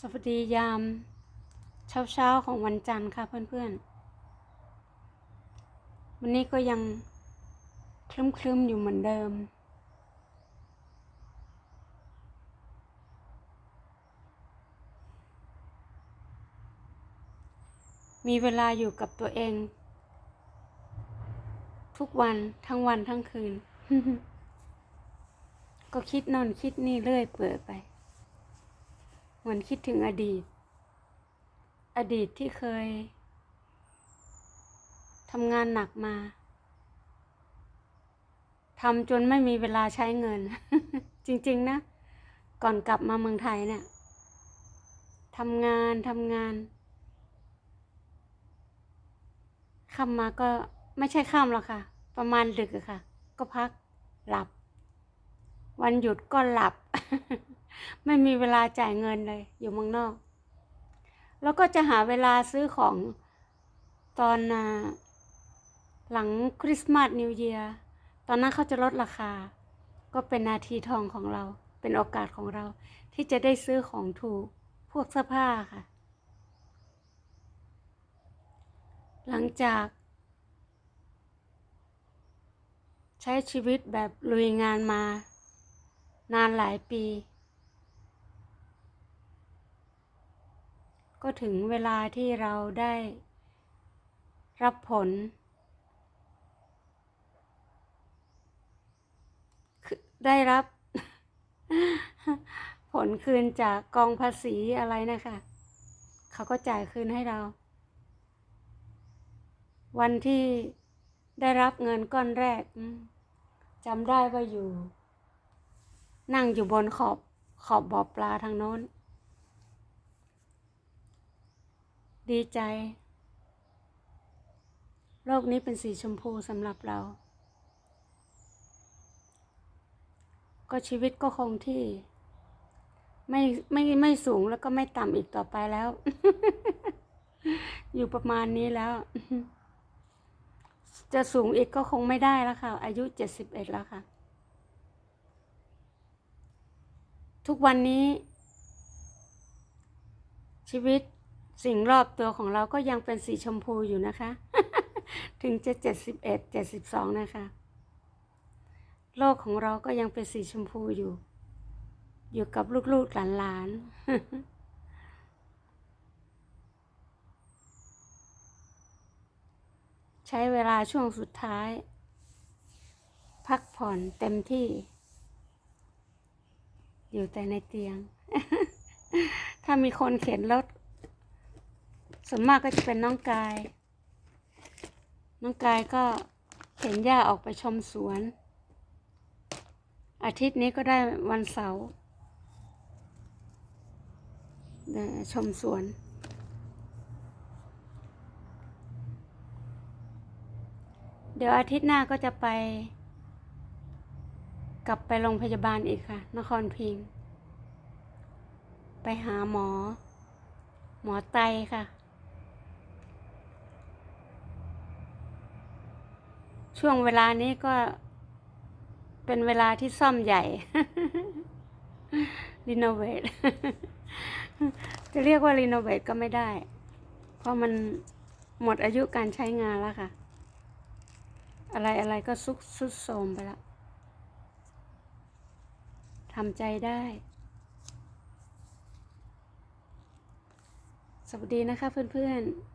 สวัสดียาม เช้าเช้าๆของวันจันทร์ค่ะเพื่อนๆ วันนี้ก็ยังคลึ้มๆอยู่เหมือนเดิม มีเวลาอยู่กับตัวเอง ทุกวันทั้งวันทั้งคืน ก็คิดนอนคิดนี่เรื่อยเปื่อยไป เหมือนคิดถึงอดีต อดีตที่เคยทำงานหนักมาทำจนไม่มีเวลาใช้เงิน จริง ๆ นะ ก่อนกลับมาเมืองไทยเนี่ยทำงานทำงานค่ำมาก็ไม่ใช่ค่ำหรอกค่ะ ประมาณดึกอะค่ะ ก็พักหลับ วันหยุดก็หลับ ไม่มีเวลาจ่ายเงินเลย อยู่เมืองนอก แล้วก็จะหาเวลาซื้อของตอนหลังคริสต์มาสนิวเยียร์ตอนนั้นเขาจะลดราคา ก็เป็นนาทีทองของเรา เป็นโอกาสของเรา ที่จะได้ซื้อของถูกพวกเสื้อผ้าค่ะ หลังจากใช้ชีวิตแบบลุยงานมานานหลายปี ก็ถึงเวลาที่เราได้ รับผล ได้รับ ผลคืนจากกองภาษีอะไรนะคะเขาก็จ่ายคืนให้เรา วันที่ได้รับเงินก้อนแรกจำได้ว่าอยู่ นั่งอยู่บนขอบขอบบ่อปลาทางโน้น ดีใจ โลกนี้เป็นสีชมพูสำหรับเรา ก็ชีวิตก็คงที่ ไม่ไม่ไม่สูงแล้วก็ไม่ต่ำอีกต่อไปแล้ว อยู่ประมาณนี้แล้ว จะสูงอีกก็คงไม่ได้แล้วค่ะ อายุเจ็ดสิบเอ็ดแล้วค่ะ ทุกวันนี้ ชีวิต สิ่งรอบตัวของเราก็ยังเป็นสีชมพูอยู่นะคะ ถึงจะเจ็ดสิบเอ็ดเจ็ดสิบสองนะคะ โลกของเราก็ยังเป็นสีชมพูอยู่ อยู่กับลูกๆหลานๆใช้เวลาช่วงสุดท้าย พักผ่อนเต็มที่ อยู่แต่ในเตียง ถ้ามีคนเข็นรถ ส่วนมากก็จะเป็นน้องกาย น้องกายก็เข็นย่าออกไปชมสวน อาทิตย์นี้ก็ได้วันเสาร์ชมสวน เดี๋ยวอาทิตย์หน้าก็จะไป กลับไปโรงพยาบาลอีกค่ะ นครพิง ไปหาหมอ หมอไตค่ะ ช่วงเวลานี้ก็เป็นเวลาที่ซ่อมใหญ่รีโนเวทจะเรียกว่ารีโนเวทก็ไม่ได้ เพราะมันหมดอายุการใช้งานแล้วค่ะ อะไรอะไรก็ซุกซุดโทมไปแล้วทำใจได้ สวัสดีนะคะเพื่อนๆ